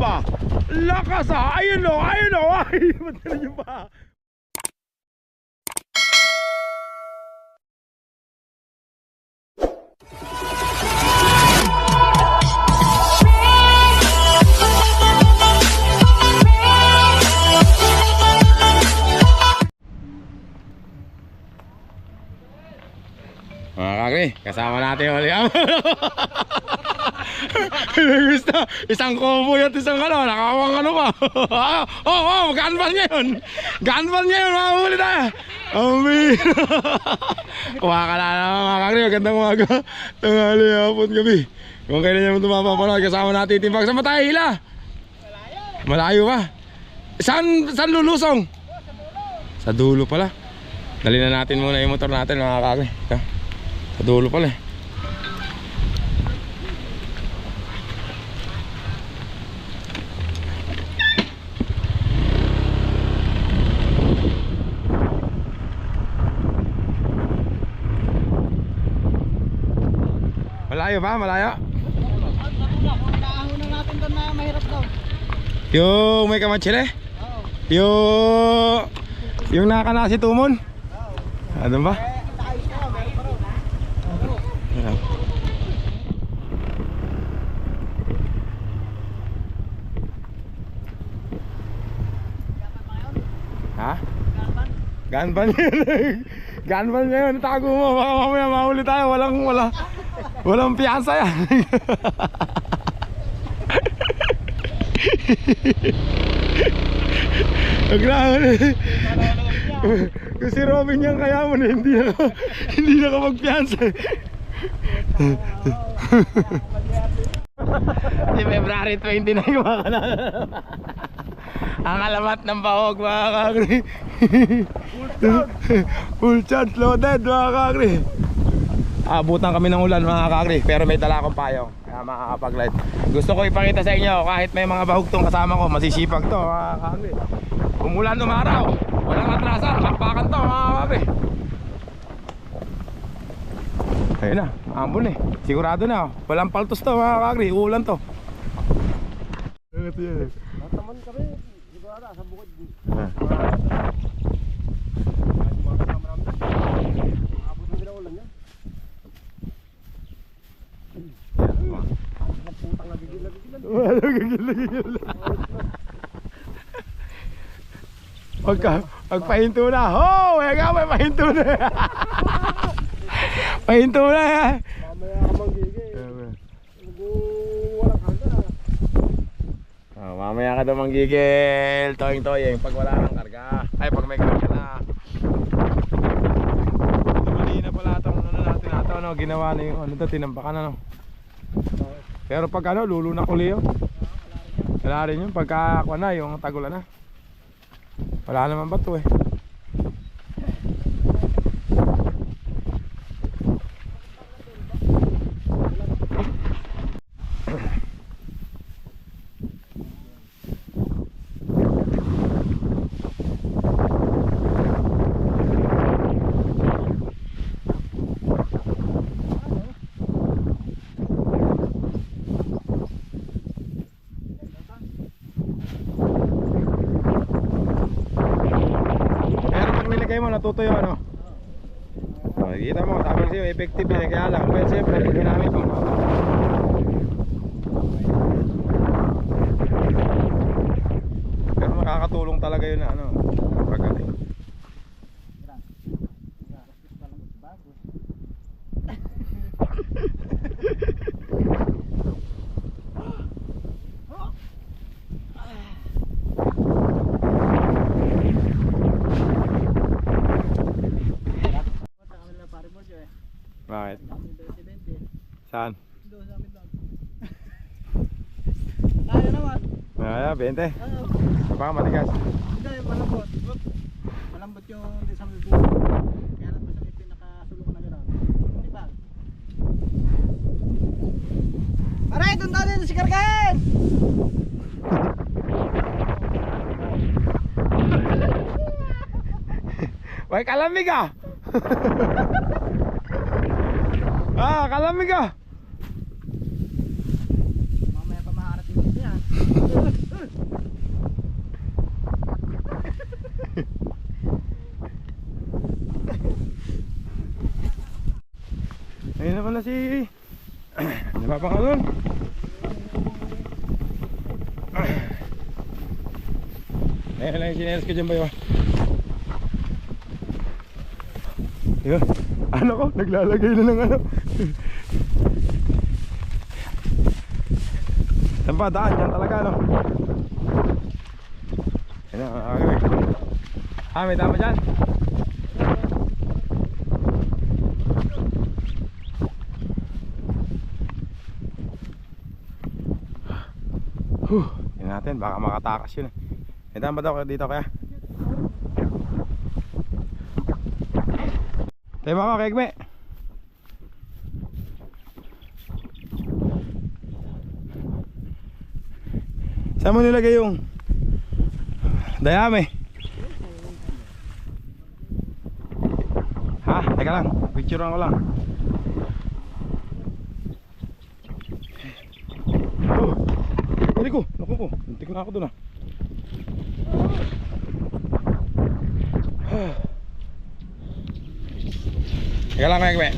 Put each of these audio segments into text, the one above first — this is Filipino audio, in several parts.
ba? Lakas ah! Ayun o! Ayun o! Ay! Madalas nyo pa! Mga kakri, kasama natin ulit ang Gusto, isang combo yan, isang ano, nakawang ano pa. oh, oh, gunban ngayon. Gunban ngayon, makahuli na. Amin. Kuha ka na naman mga kakri, magandang umaga. Tanghali, hapon, gabi. Kung kailan niya mo tumapapanood, kasama natin timbang. Saan ba tayo hila? Malayo pa. Saan, saan lulusong? Sa dulo pala. Dali na natin muna yung motor natin mga kakri. Sa dulo pala eh. Malayo ba? Malayo? Naahon na natin doon na mahirap daw. Yung may kamatsile? Oo. Yung... Yung nakanasi tumon? Ano ba? Ha? Gunban yun. Gunban yun. Tago mo. Baka mamaya mahuli tayo. Walang, wala. Walang piyansa yan. Nagrahan Kung si Robin yung kaya mo na hindi na hindi na kapagpiyansa. Si February 29 mga kanal. Ang alamat ng bahog mga kakri. Full charge loaded mga kakri. Abutan kami ng ulan mga kakri pero may dala akong payong kaya makakapag-light. Gusto ko ipakita sa inyo kahit may mga bahugtong kasama ko masisipag to mga kakri. Umulan umaraw, walang atrasan, lakpakan to mga kakri. Ayun na, maambon eh. Sigurado na, walang paltos to mga kakri, ulan to. Nataman kami, sigurado sa bukod. Ah. Abot na ginaulan yan. Ang putang nagigil-nagigil. Wala gagil-gagil. Pagka, pagpahinto na, ho! May nga, may pahinto na. pahinto na. Mamaya ka manggigil. Walang karga. Oh, mamaya ka daw manggigil, toying toying pag wala kang karga. Ay, pag may karga na. Mali na pala itong ano natin ito, ano, ginawa na yung ano to, tinambakan ano. Pero pag ano, lulunak uli yun. Wala rin yun, pagka na, yung tagulan na. Wala naman bato eh. Pero pag nilagay mo, natutuyo ano? Oh, kita mo, sabi sa'yo, effective yan. Kaya lang, well, siyempre, ginamit mo. Pero makakatulong talaga yun na ano, pagaling. Kami na pare mo siya eh. Bakit? Saan? Kaya naman. Ah, 20. Oo. Baka matigas. Hindi, malambot. Malambot yung sa may buo. Kaya lang pa sa may pinakasulok na gano'n. Di ba? Aray, doon daw dito si Kargahin! Wait, kalamig ah! Ah, kalamig ah. Mamaya pa maharap yung dito yan. Ayun naman na si Napapangalon Ayun lang yung sinelas ko dyan ba yun oh. Yun. Ano ko? Naglalagay na ng ano. Saan ba? Daan dyan talaga no? Na, okay. Ah, may tama dyan. Huh, yun natin, baka makatakas yun. eh. May tama daw dito kaya? Tayo mga kekme. Saan mo nilagay yung dayami? Ha? Teka lang, picturean ko lang. Oh, Balik ko, naku ko, muntik na ako dun ah. Teka lang kaya kwe.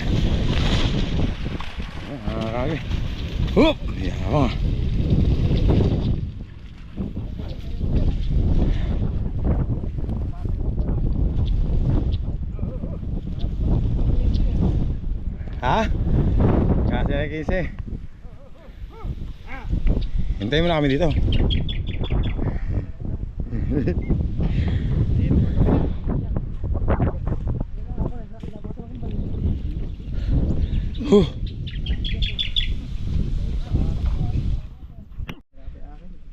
Ah, kage. Hup! Yawa. Ha? Kasi na 15. Hintayin mo na kami dito. Huh.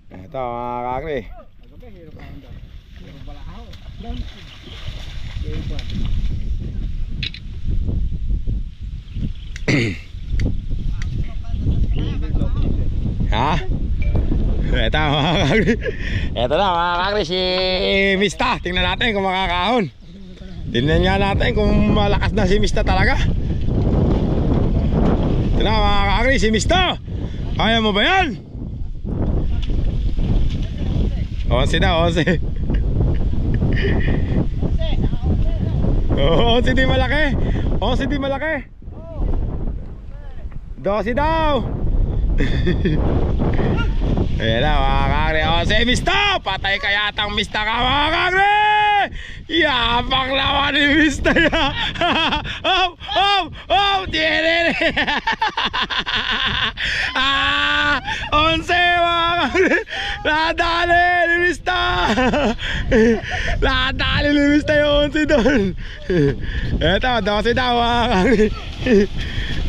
Ito mga kakri. Ha? Ito mga kakri. Ito na mga kakri si Mista. Tingnan natin kung makakahon. Tingnan nga natin kung malakas na si Mista talaga. Ito na mga kakri si Mista. Kaya mo ba yan? Onse daw, onse. Oo, onse di malaki. Onse di malaki. Dosi daw. Ayan na mga kakri. Onse Mista. Patay ka yatang Mista ka mga kakri. Yapak naman ni Mista ya. Hop, hop, hop. Tiyere. ah, kakri. Nadali ni Mista. Nadali ni Mista yung onse doon. Eto, dosi daw mga kakri.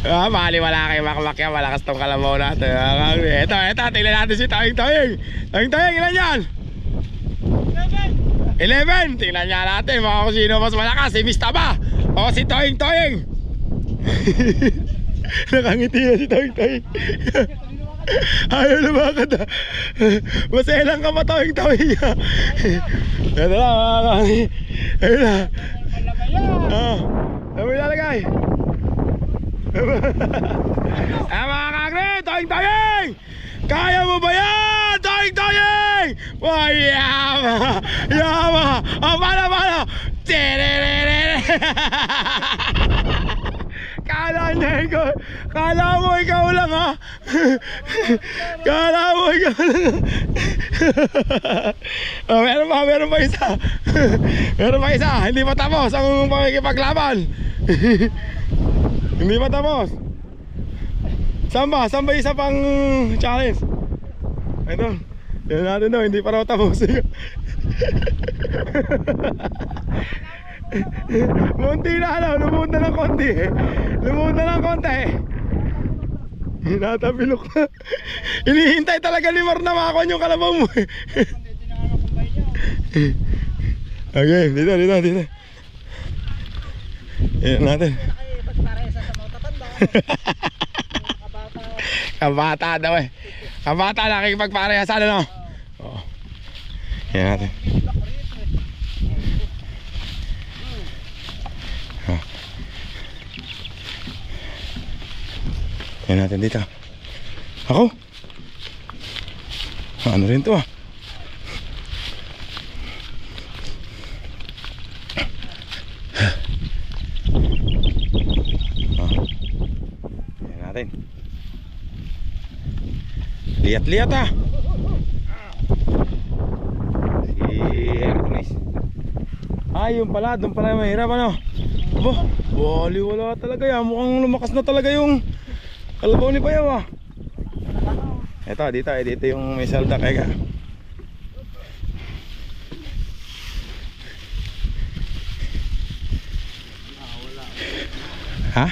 Ah, bali wala kay makmak yan, malakas tong kalabaw natin. Ito, ito, tingnan natin si Tawing Tawing. Tawing Tawing, ilan yan? 11! Tingnan niya natin baka kung sino mas malakas, si Mista ba? O si Tawing Tawing? Nakangiti na si Tawing Tawing. Ayaw lumakad ah. Masaya lang ka matawing tawing ah. Ito na mga kami. Ayun na. Ah, ano mo ilalagay? Ah mga kakre, toing! Kaya mo ba yan? Why, yama! Yama! Oh, paano, paano? Tiriririr! Ikaw, kala mo ikaw lang ha? Kala mo ikaw lang oh, meron pa, meron pa isa Meron pa isa, hindi pa tapos ang pakikipaglaban Hindi pa tapos. Saan ba? Saan ba isa pang challenge? Ito. Yan natin daw, hindi pa raw tapos. Munti na ano, lumuhod na ng konti eh. Lumuhod na ng konti eh. Hinatapilok na. Hinihintay talaga ni Mar na makakon yung kalabaw mo eh. okay, dito, dito, dito. Yan natin. Kabata daw eh. Kabata nakikipagparehasan ano? Oo. Yan natin. Ah. Yan natin dito. Ako? Ano rin to ah? Ah. Yan natin. Liat-liat ah. Si Hercules. Ah, yun pala. Doon pala mahirap ano. Abo, wali wala talaga yan. Mukhang lumakas na talaga yung kalabaw ni Bayaw ah. Ito, dito, eh, dito yung may salda kaya. Ha?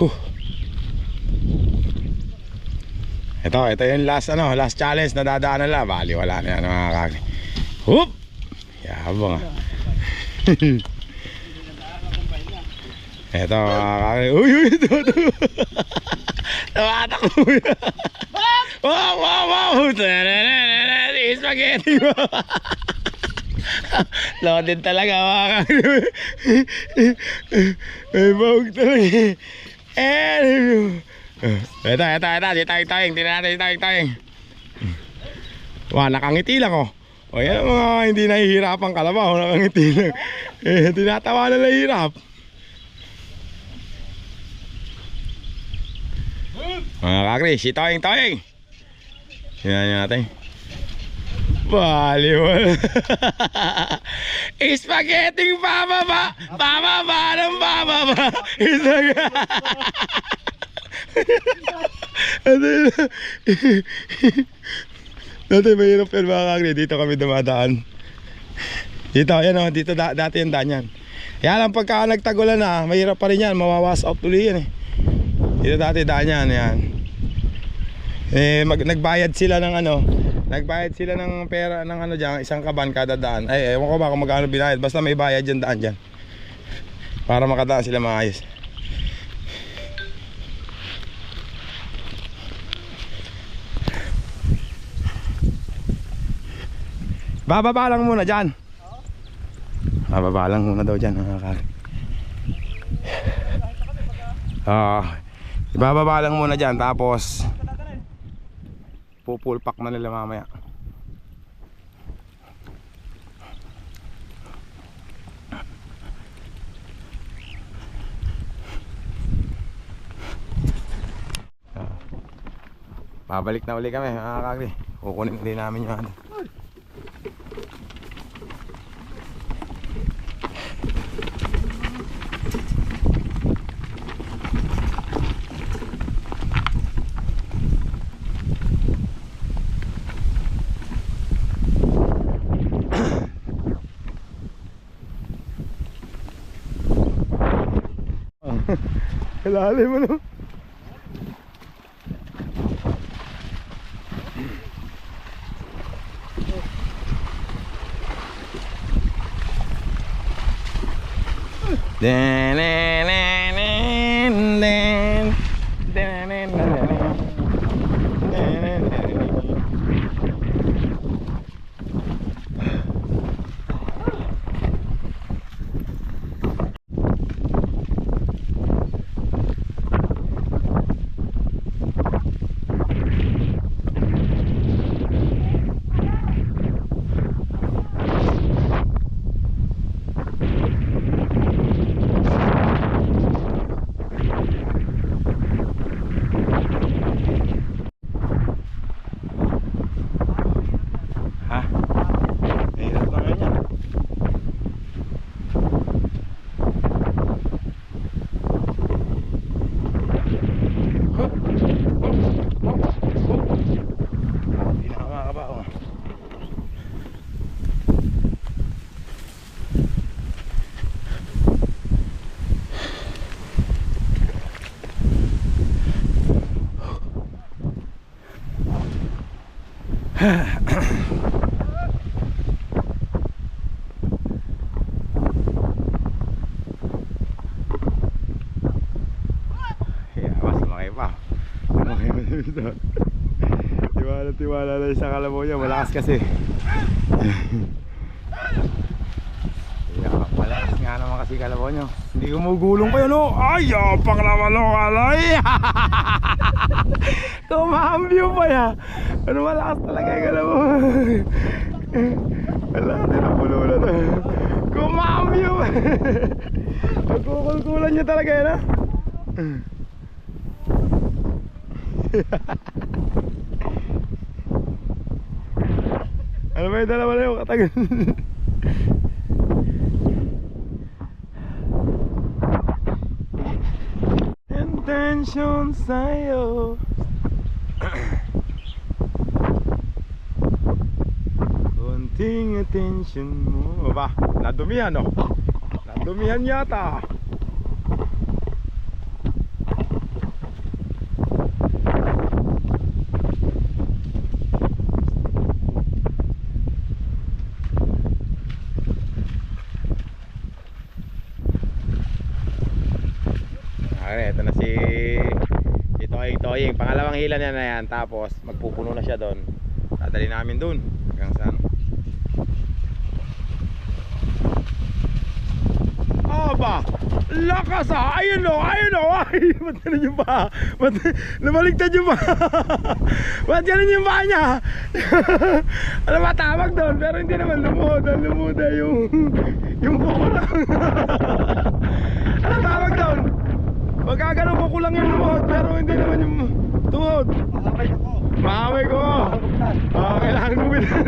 Huh. Ito, ito yung last ano, last challenge na dadaanan nila. Bali, wala na yan mga kagli. Hup! Yabang ah. Ito mga. Uy, uy, ito, ito. Tumatakbo yan. Wow, wow, wow! Spaghetti mo! Loaded talaga mga. May bawag talaga. Eh, ito, ito, ito, di tayong tayong, di natin tayong tayong. Wah, nakangiti lang oh. O yan mga hindi nahihirapan kalabaw, nakangiti lang. Eh, tinatawa na lang hirap. Mga kakri, si Toying Toying. Tingnan nyo natin. Wala. Spaghetti pababa, pababa ng pababa. Spaghetti. Dati mahirap yan mga kakri. Dito kami dumadaan. Dito, yan o. Dito da- dati yung daan yan. Kaya lang pagka nagtagulan na, mahirap pa rin yan. Mawawas out tuloy yan eh. Dito dati daan yan. Yan. Eh, mag, nagbayad sila ng ano. Nagbayad sila ng pera ng ano dyan. Isang kaban kada daan. Ay, ewan ko ba kung magkano binayad. Basta may bayad dyan daan dyan. Para makadaan sila maayos. Bababa lang muna dyan. Bababa lang muna daw dyan. Ah, ibababa lang muna dyan tapos pupulpak na nila mamaya. Ah. Babalik na uli kami mga kakri. Kukunin uli namin yung ano. Lalim mo no? Den, den, den, den, den. Den, den, den, den. Den, den, den, den. Ha? Mahirap na nga yan. Hindi na makakaba oh. Yeah, mas lumaki pa. Lumaki pa dito. Tiwala, kalabaw niya. Malakas kasi. Yeah, malakas nga naman kasi kalabaw niyo. Hindi gumugulong pa yun, oh. Ay, oh, alay. Tumambyo pa yan. Ano malakas talaga yung kalabaw. Wala, tinapulo na to. Kung Umamyo. Nagkukulkulan niya talaga yan ha. Ano ba yung dalawa na yung katagal? Intention sa'yo. Konting attention mo. Aba, nadumihan oh. Nadumihan yata Okay, ito na si si Toying Toying. Pangalawang hila niya na yan. Tapos magpupuno na siya doon. Dadali namin doon. Hanggang saan. Aba! Lakas ah! Ayun o! Ayun o! Ay! Ba't ganun yung paa? Ba't lumaligtad yung paa? Ba't ganun yung paa niya? ano ba tawag doon? Pero hindi naman lumuhod ay yung... yung kukulang. ano tawag doon? Magkagano ko kulang yung lumuhod pero hindi naman yung tuhod. Makakay ako. Makamay ko. Ah, kailangan gupitan.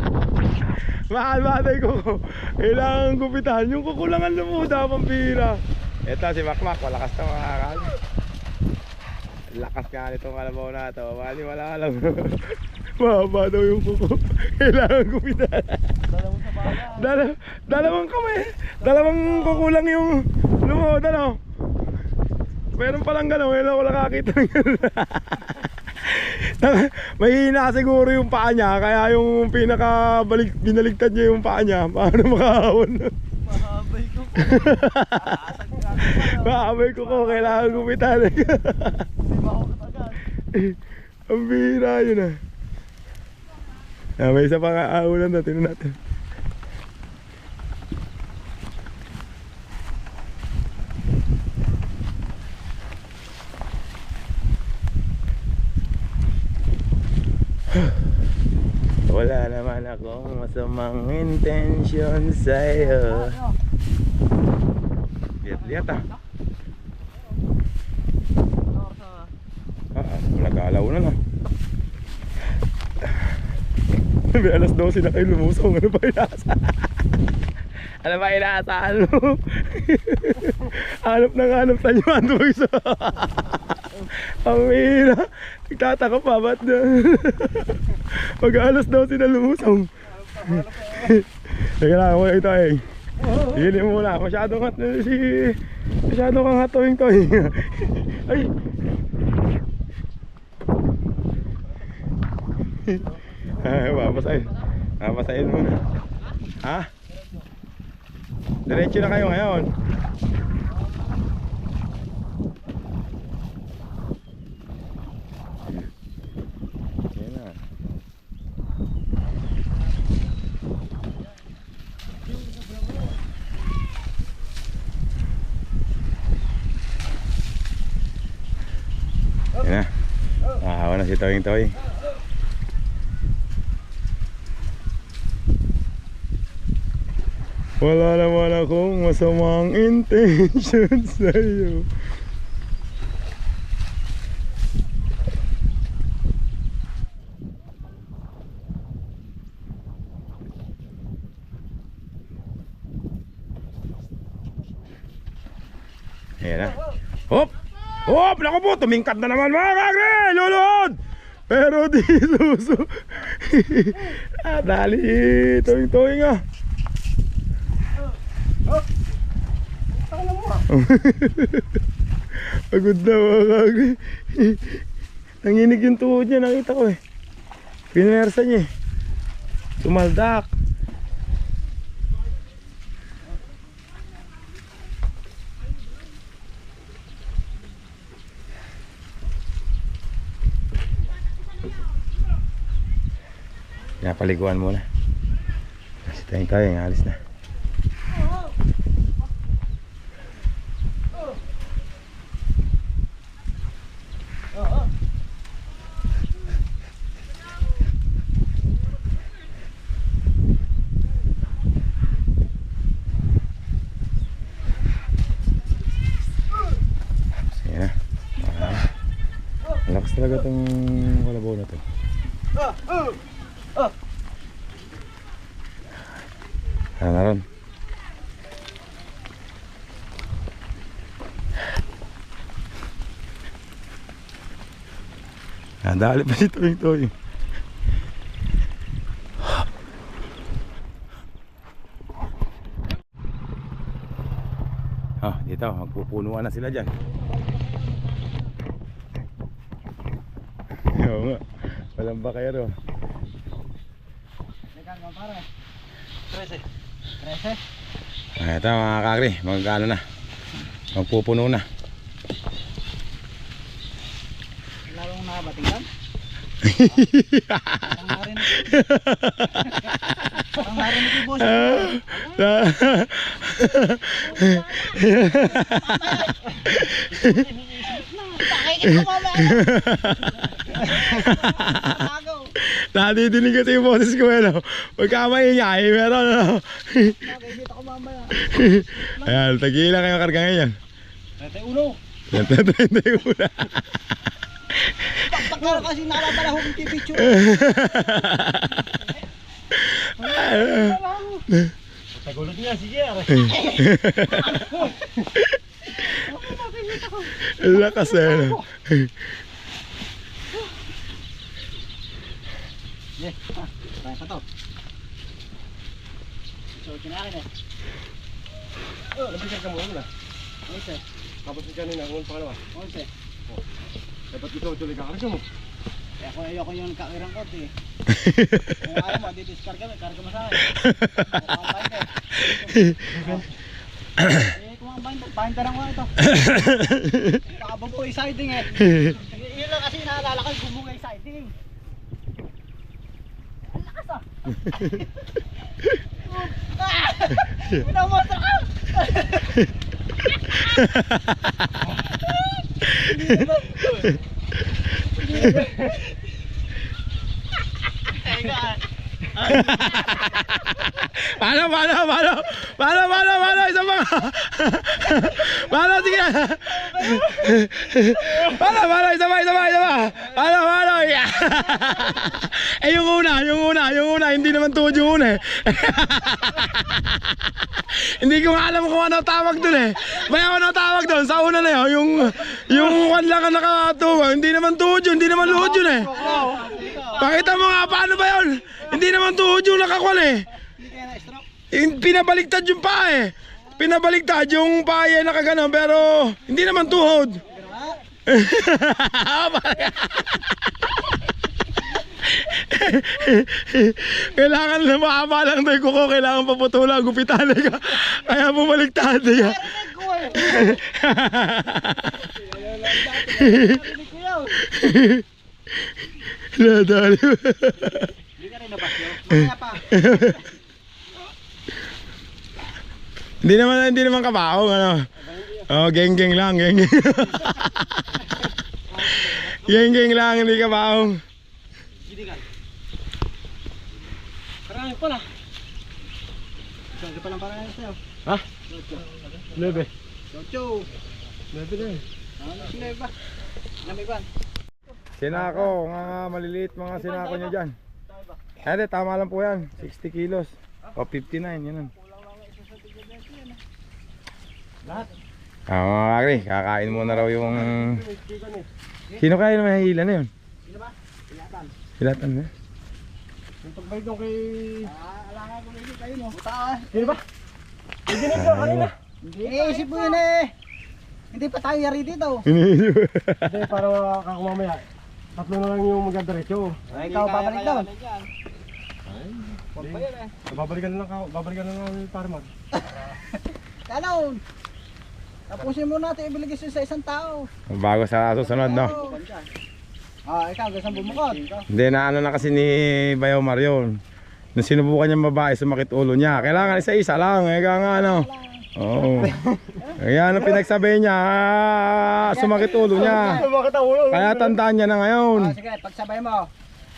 Mahal batay ko. Kailangan gupitan. Yung kukulangan lumuhod ah, pampira. Ito si Makmak, malakas na mga kakal. Lakas nga nitong kalabaw na to. Mali wala alam. Mahaba daw yung kuko. Kailangan gupitan. Dalawa sa bayan. Dala, dalawang kamay. Dalawang kukulang yung lumuhod ano. Meron palang gano'n, ngayon ako nakakita ng gano'n. Mahina siguro yung paa niya, kaya yung pinaka balik, binaligtad niya yung paa niya, paano makahawon. Mahabay ko ako. Makamay ko ko, kailangan gumitan. Ang bihira yun ah. Ah, may isa pa nga ahulan na, tinan natin. Wala naman akong masamang intention sa'yo. Liat-liat ah. Ah, nag-aalaw na na. May alas 12 na kayo lumusong. Ano ba inaasa? ano ba inaasahan mo? hanap na hanap sa inyo. Ang mira. Nagtataka pa. Ba't na? Pag alas 12 na lumusong. Teka lang, wala ito eh. Hili mo muna. Masyado nga si... Masyado kang hatoing to eh. Ay! Ay, papasayin. Papasayin muna. Ha? Diretso na kayo ngayon. Yan na. Yan na. Nakahawa na si Toying Toying. Wala naman akong masamang intention sa'yo. Ayan na. Hop! Hop! Naku po! Tumingkad na naman mga kagre! Lulod! Pero di suso. ah, dali. Mo ah. Pagod na mga kagre. Nanginig yung tuhod niya, nakita ko eh. Pinersa niya eh. Tumaldak. papaliguan muna. Kasi tayong tayong eh, alis na. Ah. Talaga itong Ano na ron? Nadali pa si Toy Toy. Oh, dito, magpupunuan na sila dyan. Oo nga. Walang ba kayo ro? Teka, ano pare? 13. 13? Ah, Ito mga kakri, magkano na. Magpupuno na. Lalong nakabating lang? Nadidinig kasi yung boses ko ano. Pagka maingay, meron ano. Pakikita ko mamaya. Ayan, tagila kayo karga ngayon. 31. Yan, tatay una. Pagkakaro kasi nakalabala ko yung picture. Tagulot niya si Jer. Lakas eh. Yeah. Kaya pa to. So, kinakin eh. Oh, nabigyan ka mo muna. Oise. Tapos yung kanina, ang pangalawa. Oise. Dapat ito, tuloy ka karga mo. Eh, ako ayoko yung kakirang kot eh. Kung ayaw mo, didiscard kami, karga mo sa akin. Kung. Eh, kung ang binder, binder lang ko ito. Pakabog ko yung siding eh. Yun lang kasi naalala ko yung bumungay siding. Minamontra ka! Hindi naman. Paano, paano, paano? Paano, paano, paano? Isa pa. Paano, sige na. Paano, paano? Isa pa, isa pa, isa pa. Paano, paano? Yeah. Eh, yung una, yung una, yung una, hindi naman tuhod yung una eh. Hindi ko nga alam kung ano tawag dun eh. May ano tawag dun sa una na yun. Yung, yung one lang ang nakatuwa. Hindi naman tuhod yun, hindi naman luhod yun eh. Pakita mo nga, paano ba yun? Hindi naman tuhod yung nakakwal eh. Pinabaliktad yung paa eh. Pinabaliktad yung paa eh nakagano pero hindi naman tuhod. kailangan na mahaba lang tayo kuko, kailangan paputulan, gupitan ka. Kaya bumaliktad eh. Nadali. Hindi ka rin nabasyo. Mamaya pa. Hindi naman hindi naman kabaong ano. Oh, geng-geng lang, geng-geng. geng-geng lang, hindi kabaong. Gini ka. Karami pala. Saan ka pa lang parang sa'yo? Ha? Lebe. Chocho. Lebe na eh. Ano sila ba? Namiban. Sinako, mga maliliit mga sinako nyo dyan. Eh, tama lang po yan. 60 kilos. O 59, yun. Lahat. Ah, mga kakri, kakain muna raw yung... Sino kaya naman hihila na yun? Sino ba? Ingatan. Hilatan na. Yung pagbayad nung kay... Ah, alangan ko na kayo no. Buta ah. Sino ba? Hindi na siya kanina. Hindi. Eh, isip mo yun eh. Hindi pa tayo yari dito. Hindi, para kako mamaya. Tatlo na lang yung magdadiretso. Ay, ikaw babalik doon. Hindi. Babalikan na lang ako. Babalikan na lang yung parmag. Kanon. Tapusin mo natin ibiligay sa isang tao. Bago sa susunod, no? Ah, ikaw gusto bumukod. Hindi, na ano na kasi ni Bayo Marion. Nung sinubukan niya babae, sumakit ulo niya. Kailangan isa-isa lang. Eh, kaya nga ano. Oo. Kaya ano pinagsabi niya, ah, sumakit ulo niya. Bakit ang ulo? Kaya tandaan niya na ngayon. Ah, sige, pagsabay mo.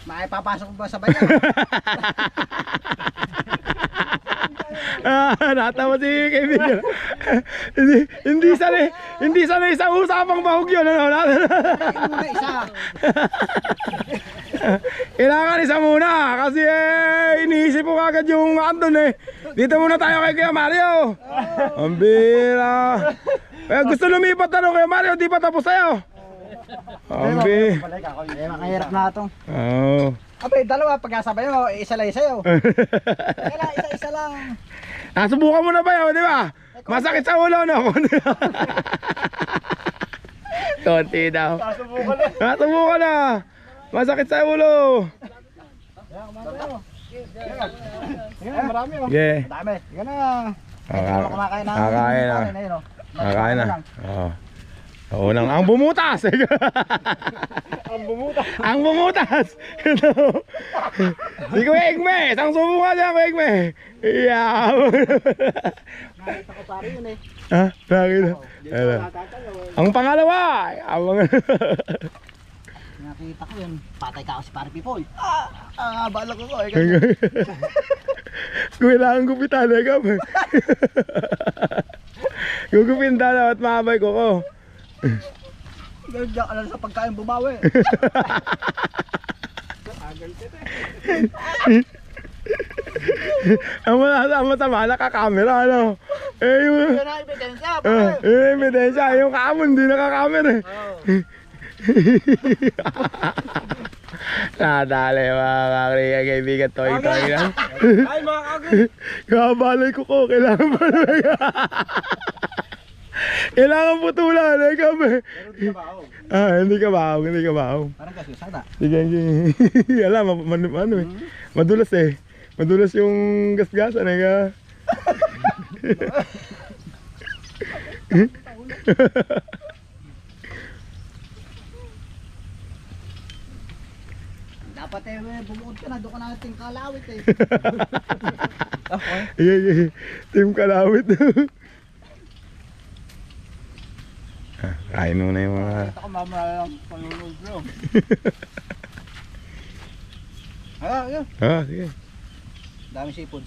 Maipapasok mo ba sabay niya? Ah, natawa si kaibigan. hindi, hindi sanay, hindi sanay sa usapang bahog yun. Ano? Muna isa. Kailangan isa muna kasi eh, iniisip ko kagad yung andun eh. Dito muna tayo kay Kuya Mario. Ang bira. Eh, gusto lumipat ano Kuya Mario, di pa tapos tayo. Ang bira. Eh, makahirap na ito. Oh. Abay, dalawa pagkasabay mo, isa lang sa'yo. Kailangan isa-isa lang. Nasubukan mo na ba yun, di ba? Masakit sa ulo, no? Tonti daw. Nasubukan na. Nasubukan na. Masakit sa ulo. Yan, marami oh. Yeah. Dami. Sige na. Kakain na. Kakain na. Kakain na. Oo. Oo nang ang bumutas. Ang bumuta. ang bumutas. Di ko egme, sang subukan niya ko egme. Yeah. Nakita ko pare yun eh. ha? Nakita. Ano? Ang pangalawa, ang mga Nakita ko yun. Patay ka ako si pare Pipoy. Ah! Ah, balak ko ko. Eh. Kailangan gupitan ba? Gugupin na at mahabay ko ko. Diyan ka lang sa pagkain bumawi. Ang wala ang masama, nakakamera ano. Eh yung... Yan ang ebidensya, pare. yung ebidensya, yung kamon, hindi nakakamera eh. Nadali mga kakriya kaibigan toy toy lang. Ay, mga kagri. Kabalay ko ko, kailangan pa Kailangan putulan eh kami. Ah, hindi ka bahaw, hindi ka bahaw. Parang kasi sada. Sige, sige. Alam, ma- man, ano eh. Madulas eh. Madulas yung gasgasan eh ka. Dapat eh, bumukod ka na. Doon ka na natin kalawit eh. Sige, sige. Team kalawit. ah, kain muna yung mga... Kita ko mamaya lang panunod bro. Ah, yun. Ah, sige. Dami sipon.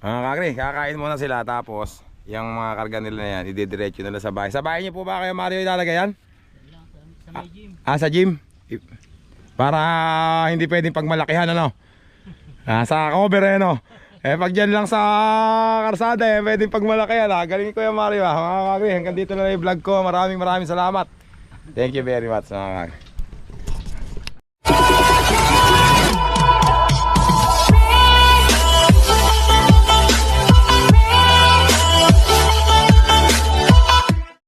Mga kakri, kakain muna sila tapos yung mga karga nila na yan, ididiretso nila sa bahay. Sa bahay niyo po ba kayo Mario ilalagay yan? Sa may gym. Ah, sa gym? I- Para hindi pwedeng pagmalakihan ano? Ah, sa cover eh pag dyan lang sa karsada eh, pwedeng pagmalakihan ah. Galing ko yung Mario ah. Mga kakri, hanggang dito na yung vlog ko. Maraming maraming salamat. Thank you very much mga kakri.